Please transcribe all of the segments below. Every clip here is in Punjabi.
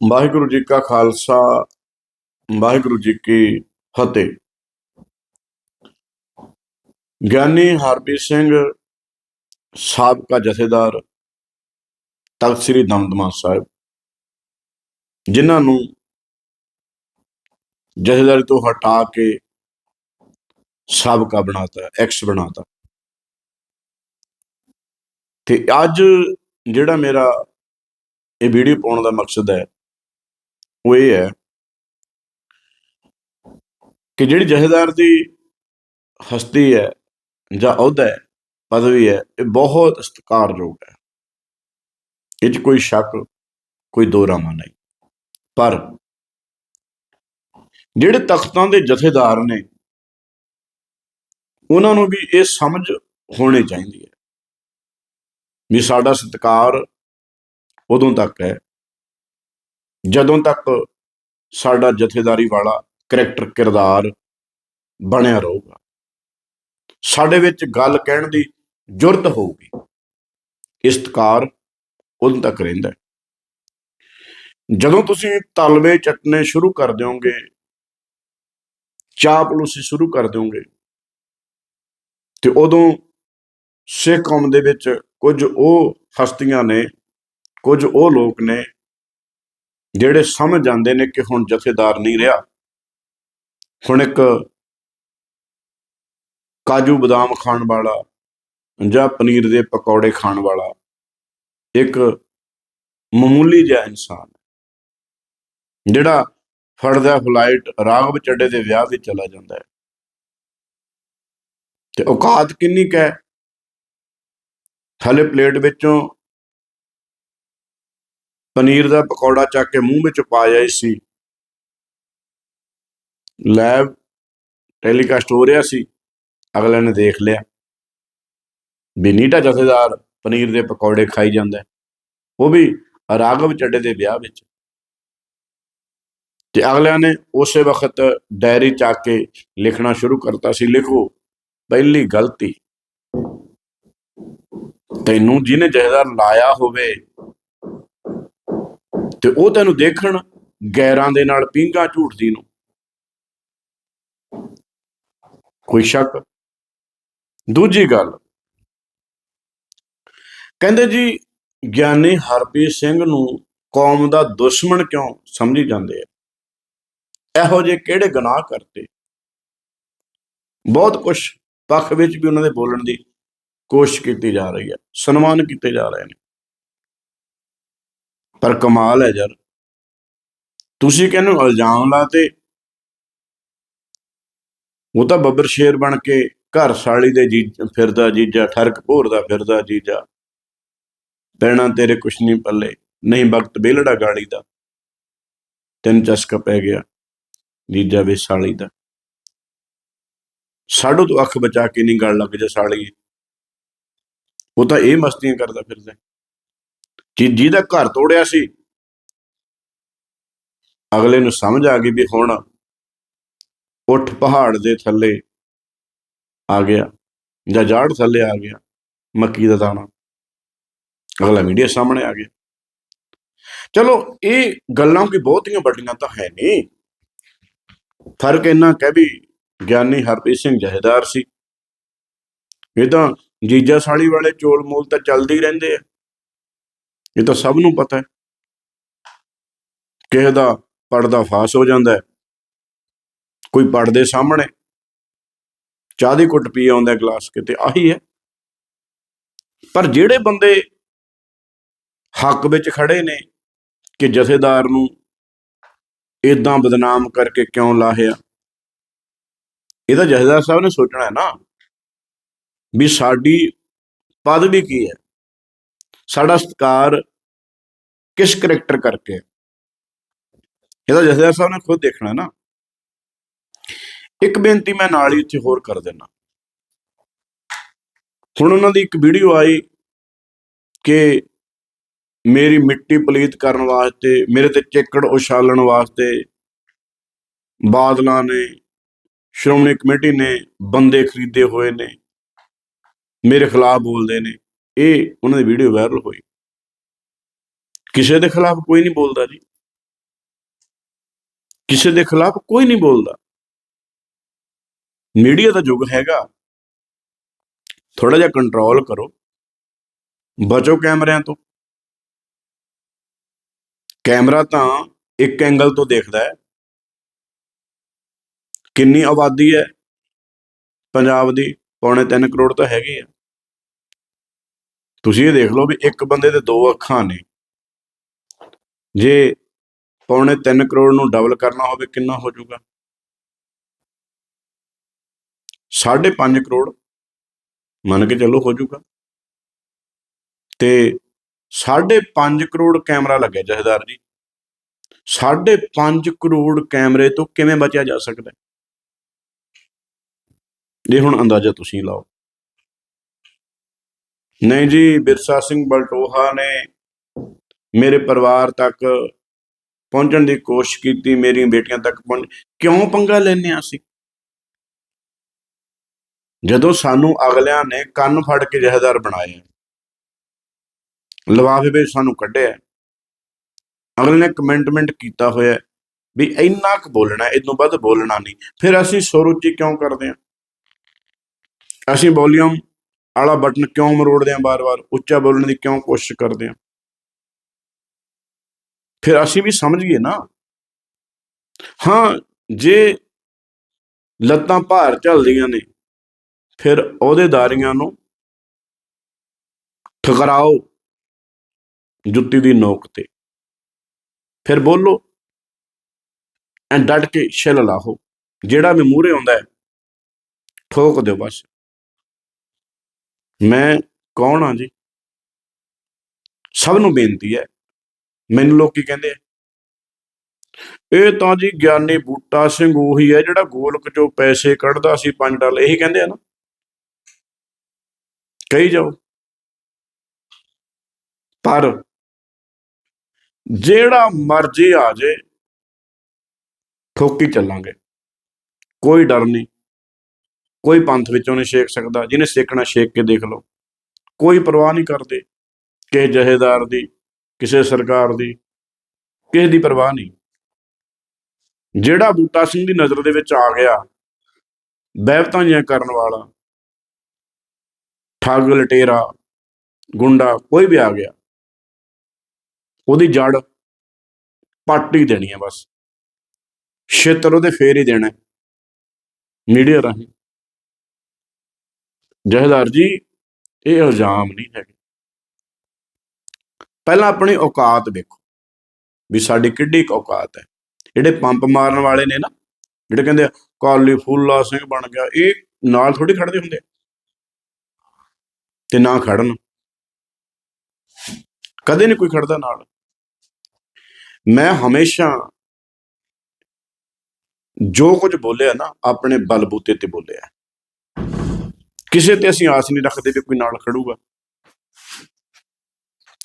ਵਾਹਿਗੁਰੂ ਜੀ ਕਾ ਖਾਲਸਾ, ਵਾਹਿਗੁਰੂ ਜੀ ਕੀ ਫਤਿਹ। ਗਿਆਨੀ ਹਰਪ੍ਰੀਤ ਸਿੰਘ, ਸਾਬਕਾ ਜਥੇਦਾਰ ਤਖਤ ਸ੍ਰੀ ਦਮਦਮਾ ਸਾਹਿਬ, ਜਿਨ੍ਹਾਂ ਨੂੰ ਜਥੇਦਾਰੀ ਤੋਂ ਹਟਾ ਕੇ ਸਾਬਕਾ ਬਣਾਤਾ ਐਕਸ ਬਣਾਤਾ। ਤੇ ਅੱਜ ਜਿਹੜਾ ਮੇਰਾ ਇਹ ਵੀਡੀਓ ਪਾਉਣ ਦਾ ਮਕਸਦ ਹੈ ਉਹ ਇਹ ਹੈ ਕਿ ਜਿਹੜੀ ਜਥੇਦਾਰ ਦੀ ਹਸਤੀ ਹੈ ਜਾਂ ਅਹੁਦਾ ਹੈ, ਪਦਵੀ ਹੈ, ਇਹ ਬਹੁਤ ਸਤਿਕਾਰਯੋਗ ਹੈ। ਇਹ 'ਚ ਕੋਈ ਸ਼ੱਕ, ਕੋਈ ਦੋ ਰਾਮਾ ਨਹੀਂ। ਪਰ ਜਿਹੜੇ ਤਖਤਾਂ ਦੇ ਜਥੇਦਾਰ ਨੇ, ਉਹਨਾਂ ਨੂੰ ਵੀ ਇਹ ਸਮਝ ਹੋਣੀ ਚਾਹੀਦੀ ਹੈ ਵੀ ਸਾਡਾ ਸਤਿਕਾਰ ਉਦੋਂ ਤੱਕ ਹੈ ਜਦੋਂ ਤੱਕ ਸਾਡਾ ਜਥੇਦਾਰੀ ਵਾਲਾ ਕਰੈਕਟਰ ਕਿਰਦਾਰ ਬਣਿਆ ਰਹੂਗਾ, ਸਾਡੇ ਵਿੱਚ ਗੱਲ ਕਹਿਣ ਦੀ ਜੁਰਤ ਹੋਊਗੀ, ਇਸਤਕਾਰ ਉਦੋਂ ਤੱਕ ਰਹਿੰਦਾ ਜਦੋਂ ਤੁਸੀਂ ਤਲਵੇ ਚਟਨੇ ਸ਼ੁਰੂ ਕਰ ਦਿਓਗੇ ਚਾਪਲੂਸੀ ਸ਼ੁਰੂ ਕਰ ਦਿਓਗੇ, ਤੇ ਉਦੋਂ ਸਿੱਖ ਕੌਮ ਦੇ ਵਿੱਚ ਕੁਝ ਉਹ ਹਸਤੀਆਂ ਨੇ, ਕੁਝ ਉਹ ਲੋਕ ਨੇ ਜਿਹੜੇ ਸਮਝ ਜਾਂਦੇ ਨੇ ਕਿ ਹੁਣ ਜਥੇਦਾਰ ਨਹੀਂ ਰਿਹਾ। ਹੁਣ ਇੱਕ ਕਾਜੂ ਬਦਾਮ ਖਾਣ ਵਾਲਾ ਜਾਂ ਪਨੀਰ ਦੇ ਪਕੌੜੇ ਖਾਣ ਵਾਲਾ ਇੱਕ ਮਾਮੂਲੀ ਜਿਹਾ ਇਨਸਾਨ ਹੈ, ਜਿਹੜਾ ਫੜਦਾ ਫਲਾਈਟ ਰਾਘਵ ਚੱਡੇ ਦੇ ਵਿਆਹ ਤੇ ਚਲਾ ਜਾਂਦਾ ਹੈ। ਤੇ ਔਕਾਤ ਕਿੰਨੀ ਕੁ ਹੈ? ਹਲੇ ਪਲੇਟ ਵਿੱਚੋਂ ਪਨੀਰ ਦਾ ਪਕੌੜਾ ਚੱਕ ਕੇ ਮੂੰਹ ਵਿੱਚ ਪਾ ਜਾਈ ਸੀ। ਲਾਈਵ ਟੈਲੀਕਾਸਟ ਹੋ ਰਿਹਾ ਸੀ। ਅਗਲੇ ਨੇ ਦੇਖ ਲਿਆ। ਵੀ ਨੀਟਾ ਜਥੇਦਾਰ ਪਨੀਰ ਦੇ ਪਕੌੜੇ ਖਾਈ ਜਾਂਦਾ। ਉਹ ਵੀ ਰਾਘਵ ਚੱਡੇ ਦੇ ਵਿਆਹ ਵਿੱਚ। ਤੇ ਅਗਲਿਆਂ ਨੇ ਉਸੇ ਵਕਤ ਡਾਇਰੀ ਚੱਕ ਕੇ ਲਿਖਣਾ ਸ਼ੁਰੂ ਕਰਤਾ ਸੀ। ਲਿਖੋ, ਪਹਿਲੀ ਗਲਤੀ। ਤੈਨੂੰ ਜਿਹਨੇ ਜਥੇਦਾਰ ਲਾਇਆ ਹੋਵੇ ਤੇ ਉਹ ਤੈਨੂੰ ਦੇਖਣ ਗੈਰਾਂ ਦੇ ਨਾਲ ਪੀਂਗਾ ਝੂਠਦੀ ਨੂੰ। ਕੋਈ ਸ਼ੱਕ? ਦੂਜੀ ਗੱਲ। ਕਹਿੰਦੇ ਜੀ, ਗਿਆਨੀ ਹਰਪ੍ਰੀਤ ਸਿੰਘ ਨੂੰ ਕੌਮ ਦਾ ਦੁਸ਼ਮਣ ਕਿਉਂ ਸਮਝੀ ਜਾਂਦੇ ਆ? ਇਹੋ ਜਿਹੇ ਕਿਹੜੇ ਗੁਨਾਹ ਕਰਤੇ? ਬਹੁਤ ਕੁਝ ਪੱਖ ਵਿੱਚ ਵੀ ਉਹਨਾਂ ਦੇ ਬੋਲਣ ਦੀ ਕੋਸ਼ਿਸ਼ ਕੀਤੀ ਜਾ ਰਹੀ ਹੈ, ਸਨਮਾਨ ਕੀਤੇ ਜਾ ਰਹੇ ਨੇ। ਪਰ ਕਮਾਲ ਹੈ ਯਾਰ। ਤੁਸੀਂ ਕਹਿੰਦੇ ਹੋ ਇਲਜ਼ਾਮ ਲਾਤੇ? ਉਹ ਤਾਂ ਬੱਬਰ ਸ਼ੇਰ ਬਣ ਕੇ ਘਰ ਸਾਲੀ ਦੇ ਜੀ ਫਿਰਦਾ ਜੀਜਾ, ਠਰਕ ਭੋਰਦਾ ਫਿਰਦਾ ਜੀਜਾ। ਪੈਣਾ ਤੇਰੇ ਕੁਛ ਨਹੀਂ ਪੱਲੇ। ਨਹੀਂ, ਵਕਤ ਬੇਲੜਾ ਗਾਲੀ ਦਾ। ਤਿੰਨ ਚਸਕਾ ਪੈ ਗਿਆ ਜੀਜਾ ਵੇ ਸਾਲੀ ਦਾ। ਸਾਡੂ ਤੋਂ ਅੱਖ ਬਚਾ ਕੇ ਨਹੀਂ ਗੱਲ ਲੱਗ ਜਾ ਸਾਲੀ ਉਹ ਤਾਂ ਇਹ ਮਸਤੀਆਂ ਕਰਦਾ ਫਿਰਦਾ। ਜੀ ਜਿਹਦਾ ਘਰ ਤੋੜਿਆ ਸੀ। ਅਗਲੇ ਨੂੰ ਸਮਝ ਆ ਗਈ ਵੀ ਹੁਣ ਉੱਠ ਪਹਾੜ ਦੇ ਥੱਲੇ ਆ ਗਿਆ ਜਾਂ ਜਾੜ ਥੱਲੇ ਆ ਗਿਆ, ਮੱਕੀ ਦਾ ਦਾਣਾ। ਅਗਲਾ ਮੀਡੀਆ ਸਾਹਮਣੇ ਆ ਗਿਆ। ਚਲੋ, ਇਹ ਗੱਲਾਂ ਕੋਈ ਬਹੁਤੀਆਂ, ਵੱਡੀਆਂ ਤਾਂ ਹੈ ਨਹੀਂ। ਫ਼ਰਕ ਇੰਨਾ ਕਹਿ ਵੀ ਗਿਆਨੀ ਹਰਪ੍ਰੀਤ ਸਿੰਘ ਜਹੇਦਾਰ ਸੀ। ਇਹ ਤਾਂ ਜੀਜਾ ਸਾਲੀ ਵਾਲੇ ਚੋਲ ਮੋਲ ਤਾਂ ਚੱਲਦੇ ਹੀ ਰਹਿੰਦੇ ਆ। ਇਹ ਤਾਂ ਸਭ ਨੂੰ ਪਤਾ ਹੈ। ਕਿਸੇ ਦਾ ਪਰਦਾ ਫਾਸ ਹੋ ਜਾਂਦਾ ਹੈ। ਕੋਈ ਪਰਦੇ ਸਾਹਮਣੇ ਚਾਹ ਦੀ ਕੁੱਟ ਪੀ ਆਉਂਦਾ ਗਲਾਸ ਕਿਤੇ, ਆਹੀ ਹੈ। ਪਰ ਜਿਹੜੇ ਬੰਦੇ ਹੱਕ ਵਿੱਚ ਖੜੇ ਨੇ ਕਿ ਜਥੇਦਾਰ ਨੂੰ ਇਦਾਂ ਬਦਨਾਮ ਕਰਕੇ ਕਿਉਂ ਲਾਹਿਆ, ਇਹਦਾ ਜਥੇਦਾਰ ਸਾਹਿਬ ਨੇ ਸੋਚਣਾ ਹੈ ਨਾ ਵੀ ਸਾਡੀ ਪਦਵੀ ਕੀ ਹੈ? ਸਾਡਾ ਸਤਕਾਰ ਕਿਸ ਕਰੈਕਟਰ ਕਰਕੇ ਇਹ ਤਾਂ ਜਥੇਦਾਰ ਸਾਹਿਬ ਨੇ ਖੁਦ ਦੇਖਣਾ ਨਾ। ਇੱਕ ਬੇਨਤੀ ਮੈਂ ਨਾਲ ਹੀ ਇੱਥੇ ਹੋਰ ਕਰ ਦੇਣਾ ਹੁਣ ਉਹਨਾਂ ਦੀ ਇੱਕ ਵੀਡੀਓ ਆਈ ਕਿ ਮੇਰੀ ਮਿੱਟੀ ਪਲੀਤ ਕਰਨ ਵਾਸਤੇ, ਮੇਰੇ ਤੇ ਚੇਕੜ ਉਛਾਲਣ ਵਾਸਤੇ ਬਾਦਲਾਂ ਨੇ, ਸ਼੍ਰੋਮਣੀ ਕਮੇਟੀ ਨੇ ਬੰਦੇ ਖਰੀਦੇ ਹੋਏ ਨੇ, ਮੇਰੇ ਖਿਲਾਫ ਬੋਲਦੇ ਨੇ। ਇਹ ਉਹਨਾਂ ਦੀ ਵੀਡੀਓ ਵਾਇਰਲ ਹੋਈ। ਕਿਸੇ ਦੇ ਖਿਲਾਫ ਕੋਈ ਨਹੀਂ ਬੋਲਦਾ ਜੀ। ਕਿਸੇ ਦੇ ਖਿਲਾਫ ਕੋਈ ਨਹੀਂ ਬੋਲਦਾ। ਮੀਡੀਆ ਦਾ ਯੁੱਗ ਹੈਗਾ। ਥੋੜਾ ਜਿਹਾ ਕੰਟਰੋਲ ਕਰੋ। ਬਚੋ ਕੈਮਰਿਆਂ ਤੋਂ। ਕੈਮਰਾ ਤਾਂ ਇੱਕ ਐਂਗਲ ਤੋਂ ਦੇਖਦਾ ਹੈ। ਕਿੰਨੀ ਆਬਾਦੀ ਹੈ। ਪੰਜਾਬ ਦੀ ਪੌਣੇ 3 ਕਰੋੜ ਤਾਂ ਹੈਗੀ ਆ। ਤੁਸੀਂ ਇਹ ਦੇਖ ਲਓ ਵੀ ਇੱਕ ਬੰਦੇ ਦੇ ਦੋ ਅੱਖਾਂ ਨੇ। ਜੇ ਪੌਣੇ 3 ਕਰੋੜ ਨੂੰ ਡਬਲ ਕਰਨਾ ਹੋਵੇ, ਕਿੰਨਾ ਹੋ ਜਾਊਗਾ? 5.5 ਕਰੋੜ ਮੰਨ ਕੇ ਚੱਲੋ ਹੋ ਜਾਊਗਾ। ਤੇ 5.5 ਕਰੋੜ ਕੈਮਰਾ ਲੱਗਿਆ ਜਹਦਾਰ ਜੀ। 5.5 ਕਰੋੜ ਕੈਮਰੇ ਤੋਂ ਕਿਵੇਂ ਬਚਿਆ ਜਾ ਸਕਦਾ? ਹੈ? ਇਹ ਹੁਣ ਅੰਦਾਜ਼ਾ ਤੁਸੀਂ ਲਾਓ। ਨਹੀਂ ਜੀ, ਬਿਰਸਾ ਸਿੰਘ ਬਲਟੋਹਾ ਨੇ ਮੇਰੇ ਪਰਿਵਾਰ ਤੱਕ ਪਹੁੰਚਣ ਦੀ ਕੋਸ਼ਿਸ਼ ਕੀਤੀ ਮੇਰੀਆਂ ਬੇਟੀਆਂ ਤੱਕ ਪਹੁੰਚ ਕਿਉਂ ਪੰਗਾ ਲੈਨੇ ਆ ਅਸੀਂ? ਜਦੋਂ ਸਾਨੂੰ ਅਗਲਿਆਂ ਨੇ ਕੰਨ ਫੜ ਕੇ ਜਹੇਦਾਰ ਬਣਾਇਆ ਲਵਾਫੇ ਵਿੱਚ ਸਾਨੂੰ ਕੱਢਿਆ ਅਗਲੇ ਨੇ ਕਮੈਂਟਮੈਂਟ ਕੀਤਾ ਹੋਇਆ ਵੀ ਇੰਨਾ ਕੁ ਬੋਲਣਾ ਹੈ, ਵੱਧ ਬੋਲਣਾ ਨਹੀਂ। ਫਿਰ ਅਸੀਂ ਸੁਰ ਉੱਚੀ ਕਿਉਂ ਕਰਦੇ ਹਾਂ? ਅਸੀਂ ਵੋਲੀਅਮ ਵਾਲਾ ਬਟਨ ਕਿਉਂ ਮਰੋੜਦੇ ਹਾਂ ਬਾਰ-ਬਾਰ? ਉੱਚਾ ਬੋਲਣ ਦੀ ਕਿਉਂ ਕੋਸ਼ਿਸ਼ ਕਰਦੇ ਹਾਂ? ਫਿਰ ਅਸੀਂ ਵੀ ਸਮਝੀਏ ਨਾ। ਹਾਂ, ਜੇ ਲੱਤਾਂ ਭਾਰ ਝੱਲਦੀਆਂ ਨੇ, ਫਿਰ ਅਹੁਦੇਦਾਰੀਆਂ ਨੂੰ ਠਕਰਾਓ ਜੁੱਤੀ ਦੀ ਨੋਕ ਤੇ। ਫਿਰ ਬੋਲੋ, ਐਂ ਡਟ ਕੇ ਛਿੱਲ ਲਾਹੋ, ਜਿਹੜਾ ਵੀ ਮੂਹਰੇ ਆਉਂਦਾ ਹੈ, ਠੋਕ ਦਿਓ ਬਸ। ਮੈਂ ਕੌਣ ਹਾਂ ਜੀ? ਸਭ ਨੂੰ ਬੇਨਤੀ ਹੈ ਮੈਨੂੰ ਲੋਕ ਕੀ ਕਹਿੰਦੇ ਆ। ਇਹ ਤਾਂ ਜੀ ਗਿਆਨੀ ਬੂਟਾ ਸਿੰਘ ਉਹੀ ਹੈ ਜਿਹੜਾ ਗੋਲਕ ਚੋਂ ਪੈਸੇ ਕੱਢਦਾ ਸੀ 5 ਡਾਲਰ, ਇਹੀ ਕਹਿੰਦੇ ਆ ਨਾ। ਕਹੀ ਜਾਓ। ਪਰ ਜਿਹੜਾ ਮਰਜ਼ੀ ਆ ਜੇ, ਠੋਕੀ ਚੱਲਾਂਗੇ। ਕੋਈ ਡਰ ਨਹੀਂ। ਕੋਈ ਪੰਥ ਵਿੱਚੋਂ ਨਹੀਂ ਛੇਕ ਸਕਦਾ, ਜਿਹਨੇ ਸੇਕਣਾ ਛੇਕ ਕੇ ਦੇਖ ਲਓ। ਕੋਈ ਪਰਵਾਹ ਨਹੀਂ ਕਰਦੇ। ਕਿਸੇ ਜਹੇਦਾਰ ਦੀ ਕਿਸੇ ਸਰਕਾਰ ਦੀ, ਕਿਸੇ ਦੀ ਪਰਵਾਹ ਨਹੀਂ। ਜਿਹੜਾ ਬੂਟਾ ਸਿੰਘ ਦੀ ਨਜ਼ਰ ਦੇ ਵਿੱਚ ਆ ਗਿਆ, ਬਹਿਬਤਾਂ ਕਰਨ ਵਾਲਾ, ਠੱਗ, ਲਟੇਰਾ, ਗੁੰਡਾ, ਕੋਈ ਵੀ ਆ ਗਿਆ, ਉਹਦੀ ਜੜ ਪੱਟ ਹੀ ਦੇਣੀ ਹੈ ਬਸ। ਛੇਤਰ ਉਹਦੇ ਫੇਰ ਹੀ ਦੇਣਾ ਮੀਡੀਆ ਰਾਹੀਂ। ਜਹਦਾਰ ਜੀ, ਇਹ ਇਲਜ਼ਾਮ ਨਹੀਂ ਹੈਗੇ। ਪਹਿਲਾਂ ਆਪਣੀ ਔਕਾਤ ਵੇਖੋ ਵੀ ਸਾਡੀ ਕਿੱਡੀ ਕੁ ਔਕਾਤ ਹੈ। ਜਿਹੜੇ ਪੰਪ ਮਾਰਨ ਵਾਲੇ ਨੇ ਨਾ ਜਿਹੜੇ ਕਹਿੰਦੇ ਆ, ਕਾਲੀ ਫੂਲਾ ਸਿੰਘ ਬਣ ਗਿਆ ਇਹ ਨਾਲ ਥੋੜੀ ਖੜਦੇ ਹੁੰਦੇ ਆ। ਤੇ ਨਾ ਖੜਨ ਕਦੇ ਨਹੀਂ ਕੋਈ ਖੜਦਾ ਨਾਲ। ਮੈਂ ਹਮੇਸ਼ਾ ਜੋ ਕੁਝ ਬੋਲਿਆ ਨਾ ਆਪਣੇ ਬਲਬੂਤੇ ਤੇ ਬੋਲਿਆ। ਕਿਸੇ ਤੇ ਅਸੀਂ ਆਸ ਨਹੀਂ ਰੱਖਦੇ ਵੀ ਕੋਈ ਨਾਲ ਖੜੂਗਾ।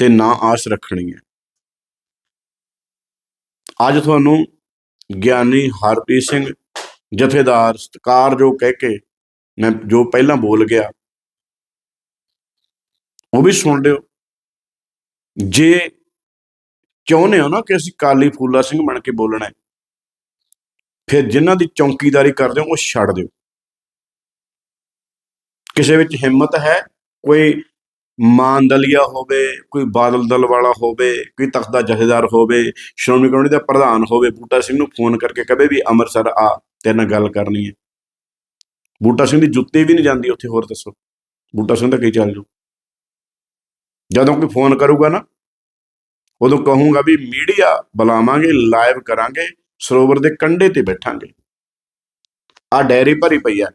ਤੇ ਨਾ ਆਸ ਰੱਖਣੀ ਹੈ। ਅੱਜ ਤੁਹਾਨੂੰ ਗਿਆਨੀ ਹਰਪ੍ਰੀਤ ਸਿੰਘ ਜਥੇਦਾਰ ਸਤਕਾਰ ਜੋ ਕਹਿ ਕੇ ਮੈਂ ਜੋ ਪਹਿਲਾਂ ਬੋਲ ਗਿਆ, ਉਹ ਵੀ ਸੁਣ ਲਿਓ। ਜੇ ਚਾਹੁੰਦੇ ਹੋ ਨਾ ਕਿ ਅਸੀਂ ਕਾਲੀ ਫੂਲਾ ਸਿੰਘ ਬਣ ਕੇ ਬੋਲਣਾ ਹੈ, ਫਿਰ ਜਿਨ੍ਹਾਂ ਦੀ ਚੌਕੀਦਾਰੀ ਕਰਦੇ ਹੋ ਉਹ ਛੱਡ ਦਿਓ। ਕਿਸੇ ਵਿੱਚ ਹਿੰਮਤ ਹੈ, ਕੋਈ ਮਾਨਦਲੀਆ ਹੋਵੇ, ਕੋਈ ਬਾਦਲ ਦਲ ਵਾਲਾ ਹੋਵੇ, ਕੋਈ ਤਖਤ ਦਾ ਜਥੇਦਾਰ ਹੋਵੇ, ਸ਼੍ਰੋਮਣੀ ਕਮੇਟੀ ਦਾ ਪ੍ਰਧਾਨ ਹੋਵੇ, ਬੂਟਾ ਸਿੰਘ ਨੂੰ ਫੋਨ ਕਰਕੇ ਕਹੇ ਵੀ ਅੰਮ੍ਰਿਤਸਰ ਆ, ਤੇਰੇ ਨਾਲ ਗੱਲ ਕਰਨੀ ਹੈ। ਬੂਟਾ ਸਿੰਘ ਦੀ ਜੁੱਤੀ ਵੀ ਨਹੀਂ ਜਾਂਦੀ ਉੱਥੇ, ਹੋਰ ਦੱਸੋ। ਬੂਟਾ ਸਿੰਘ ਤਾਂ ਕੀ ਚੱਲ ਜੂ? ਜਦੋਂ ਕੋਈ ਫੋਨ ਕਰੂਗਾ ਨਾ, ਉਦੋਂ ਕਹੂੰਗਾ ਵੀ ਮੀਡੀਆ ਬੁਲਾਵਾਂਗੇ ਲਾਈਵ ਕਰਾਂਗੇ, ਸਰੋਵਰ ਦੇ ਕੰਢੇ ਤੇ ਬੈਠਾਂਗੇ। ਆ ਡੈਰੀ ਭਰੀ ਪਈ ਆ।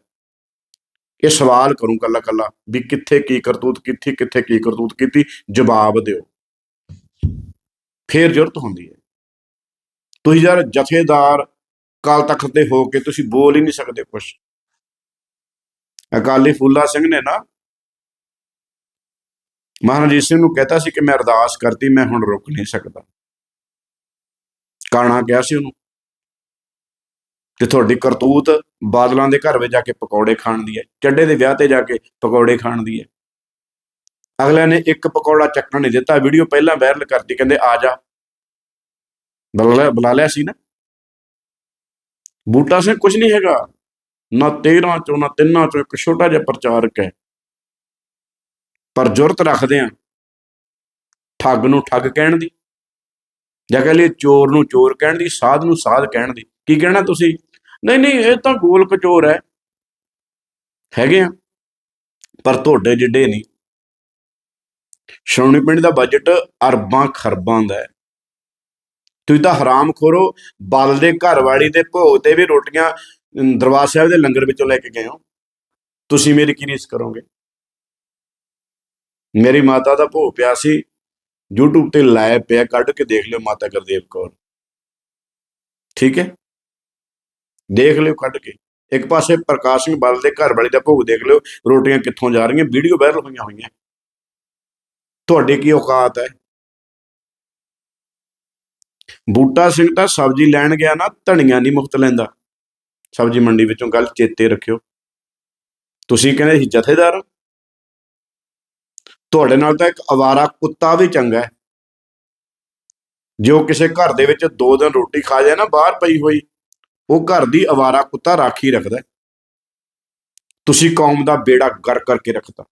ਇਹ ਸਵਾਲ ਕਰੂੰ ਕੱਲਾ ਕੱਲਾ ਵੀ ਕਿੱਥੇ ਕੀ ਕਰਤੂਤ ਕੀਤੀ, ਕਿੱਥੇ ਕੀ ਕਰਤੂਤ ਕੀਤੀ, ਜਵਾਬ ਦਿਓ। ਫੇਰ ਜ਼ਰੂਰਤ ਹੁੰਦੀ ਹੈ। ਤੁਸੀਂ ਯਾਰ ਜਥੇਦਾਰ ਕਾਲ ਤਖਤ ਤੇ ਹੋ ਕੇ ਤੁਸੀਂ ਬੋਲ ਹੀ ਨਹੀਂ ਸਕਦੇ ਕੁਝ ਅਕਾਲੀ ਫੂਲਾ ਸਿੰਘ ਨੇ ਨਾ ਮਹਾਰਾਜ ਸਿੰਘ ਨੂੰ ਕਹਤਾ ਸੀ ਕਿ ਮੈਂ ਅਰਦਾਸ ਕਰਤੀ, ਮੈਂ ਹੁਣ ਰੁਕ ਨਹੀਂ ਸਕਦਾ। ਕਾਣਾ ਕਿਹਾ ਸੀ ਉਹਨੂੰ? ਤੇ ਤੁਹਾਡੀ ਕਰਤੂਤ ਬਾਦਲਾਂ ਦੇ ਘਰ ਵਿੱਚ ਜਾ ਕੇ ਪਕੌੜੇ ਖਾਣ ਦੀ ਹੈ, ਚੱਡੇ ਦੇ ਵਿਆਹ ਤੇ ਜਾ ਕੇ ਪਕੌੜੇ ਖਾਣ ਦੀ ਹੈ। ਅਗਲਿਆਂ ਨੇ ਇੱਕ ਪਕੌੜਾ ਚੱਕਣ ਨਹੀਂ ਦਿੱਤਾ, ਵੀਡੀਓ ਪਹਿਲਾਂ ਵਾਇਰਲ ਕਰਤੀ, ਕਹਿੰਦੇ ਆ ਜਾ। ਬੁਲਾ ਬੁਲਾ ਲਿਆ ਸੀ ਨਾ। ਬੂਟਾ ਸਿੰਘ ਕੁਝ ਨਹੀਂ ਹੈਗਾ। ਨਾ 13 ਚੋਂ, ਨਾ ਤਿੰਨਾਂ ਚੋਂ ਇੱਕ ਛੋਟਾ ਜਿਹਾ ਪ੍ਰਚਾਰਕ ਹੈ। ਪਰ ਜੁਰਤ ਰੱਖਦੇ ਆ। ਠੱਗ ਨੂੰ ਠੱਗ ਕਹਿਣ ਦੀ। ਜਾਂ ਕਹ ਲਈ ਚੋਰ ਨੂੰ ਚੋਰ ਕਹਿਣ ਦੀ, ਸਾਧ ਨੂੰ ਸਾਧ ਕਹਿਣ ਦੀ। ਕੀ ਕਹਿਣਾ ਤੁਸੀਂ? ਨਹੀਂ ਨਹੀਂ, ਇਹ ਤਾਂ ਗੋਲ ਕਚੋਰ ਹੈ। ਹੈਗੇ ਆ, ਪਰ ਤੁਹਾਡੇ ਜਿੱਡੇ ਨਹੀਂ। ਸ਼੍ਰੋਮਣੀ ਪਿੰਡ ਦਾ ਬਜਟ ਅਰਬਾਂ ਖਰਬਾਂ ਦਾ ਹੈ। ਤੁਸੀਂ ਤਾਂ ਹਰਾਮ ਖੋਰੋ ਬਲ ਦੇ ਘਰਵਾਲੀ ਦੇ ਭੋਗ ਤੇ ਵੀ ਰੋਟੀਆਂ ਦਰਬਾਰ ਸਾਹਿਬ ਦੇ ਲੰਗਰ ਵਿੱਚੋਂ ਲੈ ਕੇ ਗਏ ਹੋ। ਤੁਸੀਂ ਮੇਰੀ ਕੀ ਰੀਸ ਕਰੋਗੇ? ਮੇਰੀ ਮਾਤਾ ਦਾ ਭੋਗ ਪਿਆ ਸੀ, YouTube ਤੇ ਲਾਇਵ ਪਿਆ, ਕੱਢ ਕੇ ਦੇਖ ਲਿਓ ਮਾਤਾ ਗੁਰਦੇਵ ਕੌਰ। ਠੀਕ ਹੈ? ਦੇਖ ਲਿਓ ਕੱਢ ਕੇ। ਇੱਕ ਪਾਸੇ ਪ੍ਰਕਾਸ਼ ਸਿੰਘ ਬਲ ਦੇ ਘਰ ਵਾਲੀ ਦਾ ਭੋਗ ਦੇਖ ਲਿਓ, ਰੋਟੀਆਂ ਕਿੱਥੋਂ ਜਾ ਰਹੀਆਂ, ਵੀਡੀਓ ਵਾਇਰਲ ਹੋਈਆਂ ਹੋਈਆਂ। ਤੁਹਾਡੀ ਕੀ ਔਕਾਤ ਹੈ? ਬੂਟਾ ਸਿੰਘ ਤਾਂ ਸਬਜ਼ੀ ਲੈਣ ਗਿਆ ਨਾ ਧਣੀਆਂ ਨਹੀਂ ਮੁਫਤ ਲੈਂਦਾ। ਸਬਜ਼ੀ ਮੰਡੀ ਵਿੱਚੋਂ ਗੱਲ ਚੇਤੇ ਰੱਖਿਓ। ਤੁਸੀਂ ਕਹਿੰਦੇ ਸੀ ਜਥੇਦਾਰ। ਹੋ। ਤੁਹਾਡੇ ਨਾਲ ਤਾਂ ਇੱਕ ਅਵਾਰਾ ਕੁੱਤਾ ਵੀ ਚੰਗਾ ਹੈ। ਜੋ ਕਿਸੇ ਘਰ ਦੇ ਵਿੱਚ ਦੋ ਦਿਨ ਰੋਟੀ ਖਾ ਜਾਏ ਨਾ, ਬਾਹਰ ਪਈ ਹੋਈ। ਉਹ ਘਰ ਦੀ ਅਵਾਰਾ ਕੁੱਤਾ ਰਾਖੀ ਰੱਖਦਾ ਤੁਸੀਂ ਕੌਮ ਦਾ ਬੇੜਾ ਗਰ ਕਰਕੇ ਰੱਖਤਾ।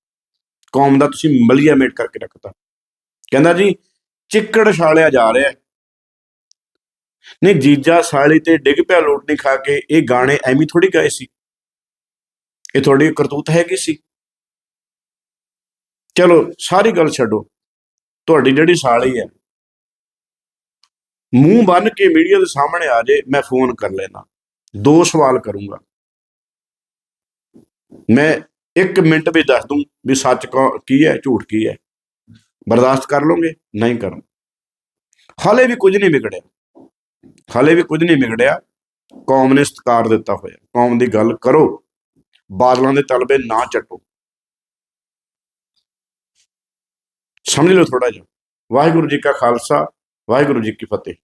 ਕੌਮ ਦਾ ਤੁਸੀਂ ਮਲੀਆ ਮੇਟ ਕਰਕੇ ਰੱਖਤਾ। ਕਹਿੰਦਾ ਜੀ, ਚਿੱਕੜ ਛਾਲਿਆ ਜਾ ਰਿਹਾ ਹੈ। ਨਹੀਂ, ਜੀਜਾ ਸਾਲੀ ਤੇ ਡਿੱਗ ਪਿਆ ਲੋਟਣੀ ਖਾ ਕੇ, ਇਹ ਗਾਣੇ ਐਵੇਂ ਥੋੜੀ ਗਾਏ ਸੀ। ਇਹ ਤੁਹਾਡੀ ਕਰਤੂਤ ਹੈਗੀ ਸੀ। ਚਲੋ, ਸਾਰੀ ਗੱਲ ਛੱਡੋ। ਤੁਹਾਡੀ ਜਿਹੜੀ ਸਾਲੀ ਹੈ ਮੂੰਹ ਬੰਨ ਕੇ ਮੀਡੀਆ ਦੇ ਸਾਹਮਣੇ ਆ ਜੇ, ਮੈਂ ਫੋਨ ਕਰ ਲੈਣਾ ਦੋ ਸਵਾਲ ਕਰੂੰਗਾ। ਮੈਂ 1 ਮਿੰਟ ਵਿੱਚ ਦੱਸ ਦੂੰ ਵੀ ਸੱਚ ਕੌ- ਕੀ ਹੈ, ਝੂਠ ਕੀ ਹੈ। ਬਰਦਾਸ਼ਤ ਕਰ ਲੋਗੇ ਨਹੀਂ ਕਰੋ ਹਾਲੇ ਵੀ ਕੁਝ ਨਹੀਂ ਵਿਗੜਿਆ। ਹਾਲੇ ਵੀ ਕੁਝ ਨਹੀਂ ਵਿਗੜਿਆ। ਕੌਮ ਨੇ ਸਤਿਕਾਰ ਦਿੱਤਾ ਹੋਇਆ। ਕੌਮ ਦੀ ਗੱਲ ਕਰੋ। ਬਾਦਲਾਂ ਦੇ ਤਲਬੇ ਨਾ ਚੱਟੋ। ਸਮਝ ਲਓ ਥੋੜਾ ਜਿਹਾ। ਵਾਹਿਗੁਰੂ ਜੀ ਕਾ ਖਾਲਸਾ। ਵਾਹਿਗੁਰੂ ਜੀ ਕੀ ਫਤਿਹ